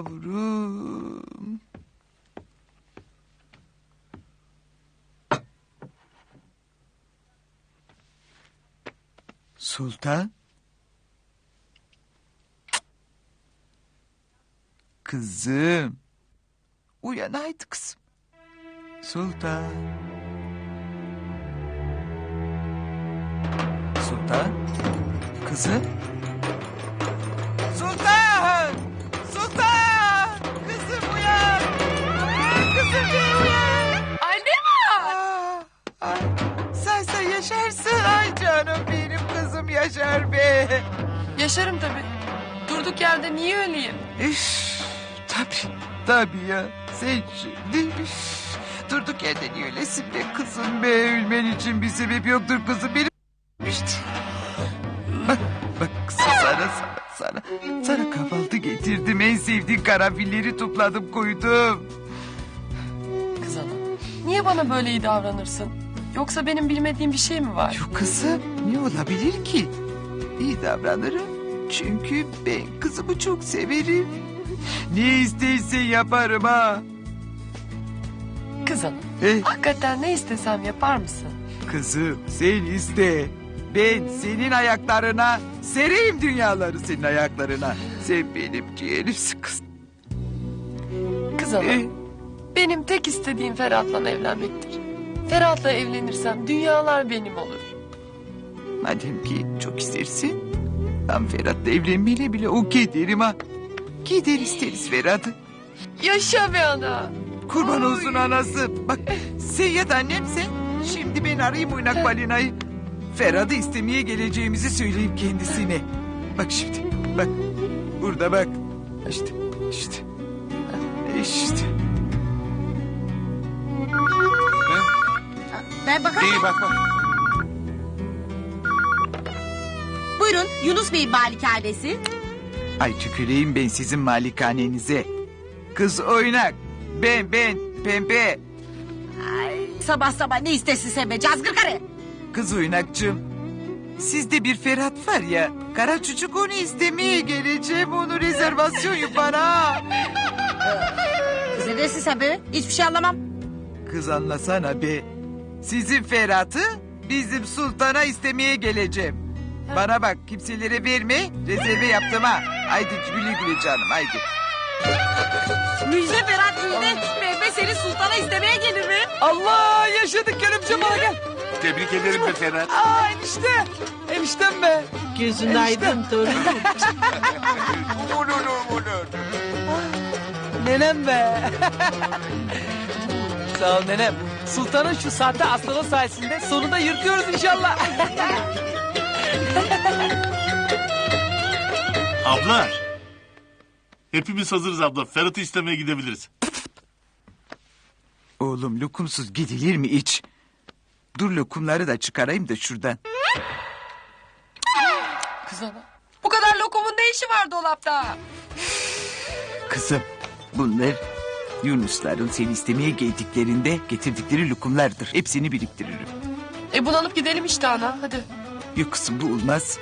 yavrum. Sultan. Kızım. Uyan haydi kızım. Sultan. Sultan. Kızım. Canım benim kızım yaşar be. Yaşarım tabii. Durduk yerde niye öleyim? Üf, tabii, tabii ya. Sen şimdi üf, durduk yerde niye öylesin be kızım be. Ölmen için bir sebep yoktur kızım benim. İşte. Bak, bak kızım sana, sana, sana. Sana kahvaltı getirdim. En sevdiğin karanfilleri topladım koydum. Kız ana. Niye bana böyle iyi davranırsın? Yoksa benim bilmediğim bir şey mi var? Yok kızım ne olabilir ki? İyi davranırım. Çünkü ben kızımı çok severim. Ne istersen yaparım ha. Kız ana. Eh, Hakikaten ne istesem yapar mısın? kızım sen iste. Ben senin ayaklarına sereyim dünyaları senin ayaklarına. Sen benim ciğerimsin kız. Kız. Eh, Benim tek istediğim Ferhat'la evlenmektir. Ferhat'la evlenirsem dünyalar benim olur. madem ki çok istersin. Ben Ferhat'la evlenmeyle bile okey derim ha. Gider isteriz Ferhat'ı. Yaşa be ana. Kurban olsun anası. Bak sen ya da annem sen. Şimdi ben arayayım oynak balinayı. Ferhat'ı istemeye geleceğimizi söyleyeyim kendisine. Bak şimdi bak. Burada bak. İşte işte. İşte. Ver bakalım. İyi bak bak. Buyurun Yunus Bey malikanesi. Ay tüküreyim ben sizin malikanenize. Kız oynak. Ben ben pembe. Ay, sabah sabah ne istesin sen be cazgır karı. Kız oynakçım. Sizde bir Ferhat var ya. Kara çocuk onu istemeye geleceğim. Onu rezervasyon bana. Kız ne dersin sen be? Hiçbir şey anlamam. Kız anlasana be. Sizin Ferhat'ı bizim sultana istemeye geleceğim. Bana bak kimselere verme. Rezerve yaptım ha. Haydi güle güle canım haydi. Müjde Ferhat müjde. Pembe seni sultana istemeye gelir mi? Allah yaşadık görümce bana gel. Tebrik ederim be Ferhat. Aa enişte. Eniştem be. Gözün aydın torun. Nenem be. Sağ ol nenem. Sultanın şu sahte aslanı sayesinde sonunda yırtıyoruz inşallah. Abla. Hepimiz hazırız abla. Ferhat'ı istemeye gidebiliriz. Oğlum lokumsuz gidilir mi hiç? Dur lokumları da çıkarayım da şuradan. Kız ana. Bu kadar lokumun ne işi var dolapta? Kızım bunlar Yunusların seni istemeye geldiklerinde getirdikleri lokumlardır. Hepsini biriktiririm. E bulanıp gidelim işte ana hadi. Yok kızım bu olmaz.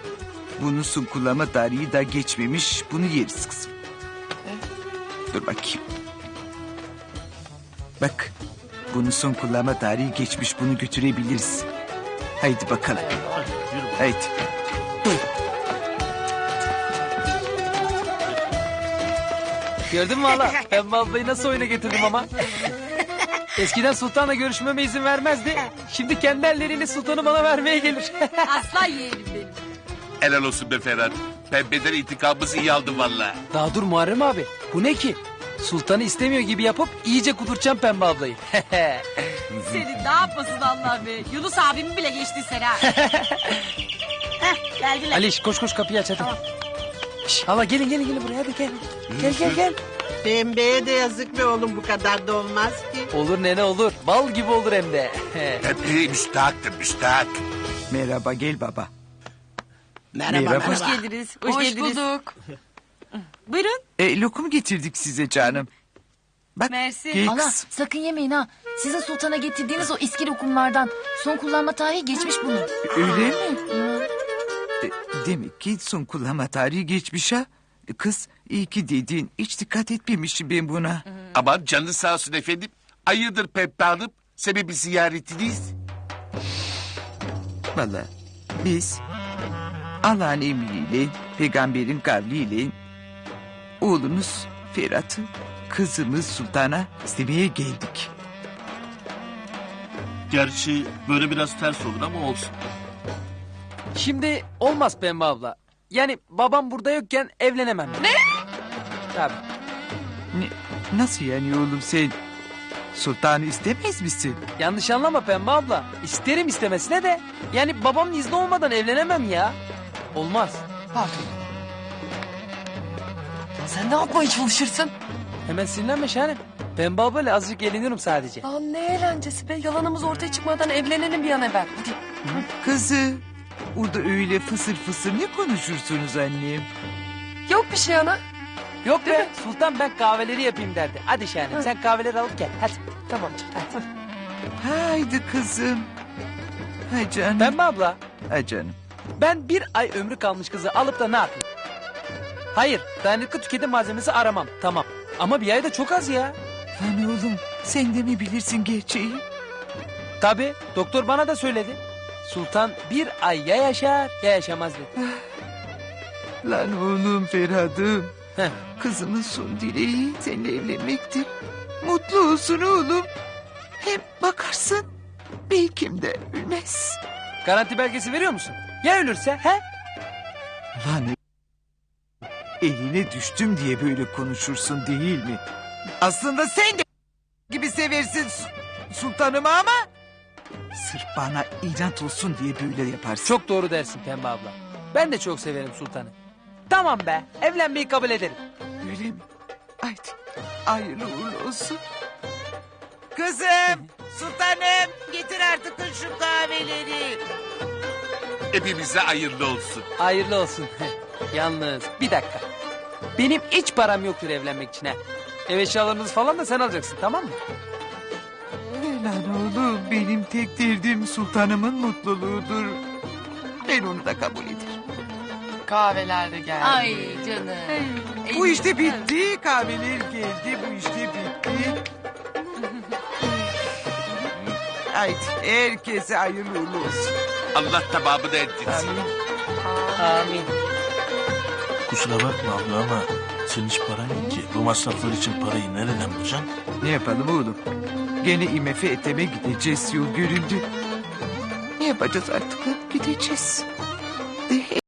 Bunun son kullanma tarihi daha geçmemiş. Bunu yeriz kızım. Dur bakayım. Bak. Bunun son kullanma tarihi geçmiş. Bunu götürebiliriz. Haydi bakalım. Haydi. Gördün mü hala? Pembe ablayı nasıl oyuna getirdim ama. Eskiden sultanla görüşmeme izin vermezdi. Şimdi kendi elleriyle sultanı bana vermeye gelir. Aslan yeğenim benim. Helal olsun be Ferhat. Pembeden intikamımızı iyi aldın valla. Daha dur Muharrem abi. Bu ne ki? Sultanı istemiyor gibi yapıp iyice kuduracağım Pembe ablayı. Senin ne yapmasın Allah be. Yunus abimi bile geçti sen ha. Heh, geldiler. Aliş koş koş kapıyı aç hadi. Şş, hala gelin gelin gelin buraya hadi gel. Gel gel gel. Pembeye de yazık be oğlum bu kadar da olmaz ki. Olur nene olur. Bal gibi olur hem de. Pembe müstahaktır müstahak. Merhaba gel baba. Merhaba Merhaba. Hoş geldiniz. Hoş, Hoş geldiniz. bulduk. Buyurun. E, lokum getirdik size canım. Bak Mersi. Allah kız. sakın yemeyin ha. Sizin sultana getirdiğiniz o eski lokumlardan. Son kullanma tarihi geçmiş bunun. Öyle mi? E, demek ki son kullanma tarihi geçmiş ha. Kız iyi ki dedin. Hiç dikkat etmemişim ben buna. Aman canı sağ olsun efendim. Hayırdır Pembe Hanım? Sebebi ziyaretiniz? Valla biz Allah'ın emriyle, peygamberin kavliyle oğlumuz Ferhat'ı kızımız Sultan'a istemeye geldik. Gerçi böyle biraz ters olur ama olsun. Şimdi olmaz Pembe abla. Yani babam burada yokken evlenemem. Ne? Tabii. Ne, nasıl yani oğlum sen Sultan'ı istemez misin? Yanlış anlama Pembe abla. İsterim istemesine de. Yani babamın izni olmadan evlenemem ya. Olmaz. Pardon. Lan sen ne yapmaya çalışırsın? Hemen sinirlenme şahanem. Pembe ablayla azıcık eğleniyorum sadece. Lan ne eğlencesi be. Yalanımız ortaya çıkmadan evlenelim bir an evvel. Hadi. Kızı orada öyle fısır fısır ne konuşursunuz annem? Yok bir şey ana. Yok be Sultan ben kahveleri yapayım derdi. Hadi şahanem sen kahveleri alıp gel hadi. Tamam. Hadi. Haydi kızım. Hay canım. Pembe abla Hay canım. ben bir ay ömrü kalmış kızı alıp da ne yapayım? Hayır dayanıklı tüketim malzemesi aramam tamam. Ama bir ay da çok az ya. Lan oğlum sen de mi bilirsin gerçeği? Tabi doktor bana da söyledi. Sultan bir ay ya yaşar ya yaşamaz dedi. Lan oğlum Ferhat'ım. Heh. Kızımın son dileği seninle evlenmektir. Mutlu olsun oğlum. Hem bakarsın belkim de ölmez. Garanti belgesi veriyor musun? Ya ölürse he? Lan eline düştüm diye böyle konuşursun değil mi? Aslında sen de gibi seversin su- sultanımı ama... Sırf bana inat olsun diye böyle yaparsın. Çok doğru dersin Pembe abla. Ben de çok severim Sultan'ı. Tamam be evlenmeyi kabul ederim. Öyle mi? Haydi hayırlı uğurlu olsun. Kızım, sultanım getir artık şu kahveleri. Hepimize hayırlı olsun. Hayırlı olsun. Yalnız bir dakika. Benim hiç param yoktur evlenmek için ha. Ev eşyalarınızı falan da sen alacaksın tamam mı? Lan oğlum benim tek derdim sultanımın mutluluğudur. Ben onu da kabul ederim. Kahveler de geldi. Ay canım. Bu işte bitti. Kahveler geldi. Bu işte bitti. Haydi herkese hayırlı uğurlu olsun. Allah tamamını ettirsin. Amin. Amin. Kusura bakma abla ama senin hiç paran yok ki. Bu masraflar için parayı nereden bulacaksın? Ne yapalım oğlum? Gene IMF eteme gideceğiz yol görüldü. Ne yapacağız artık? Gideceğiz. De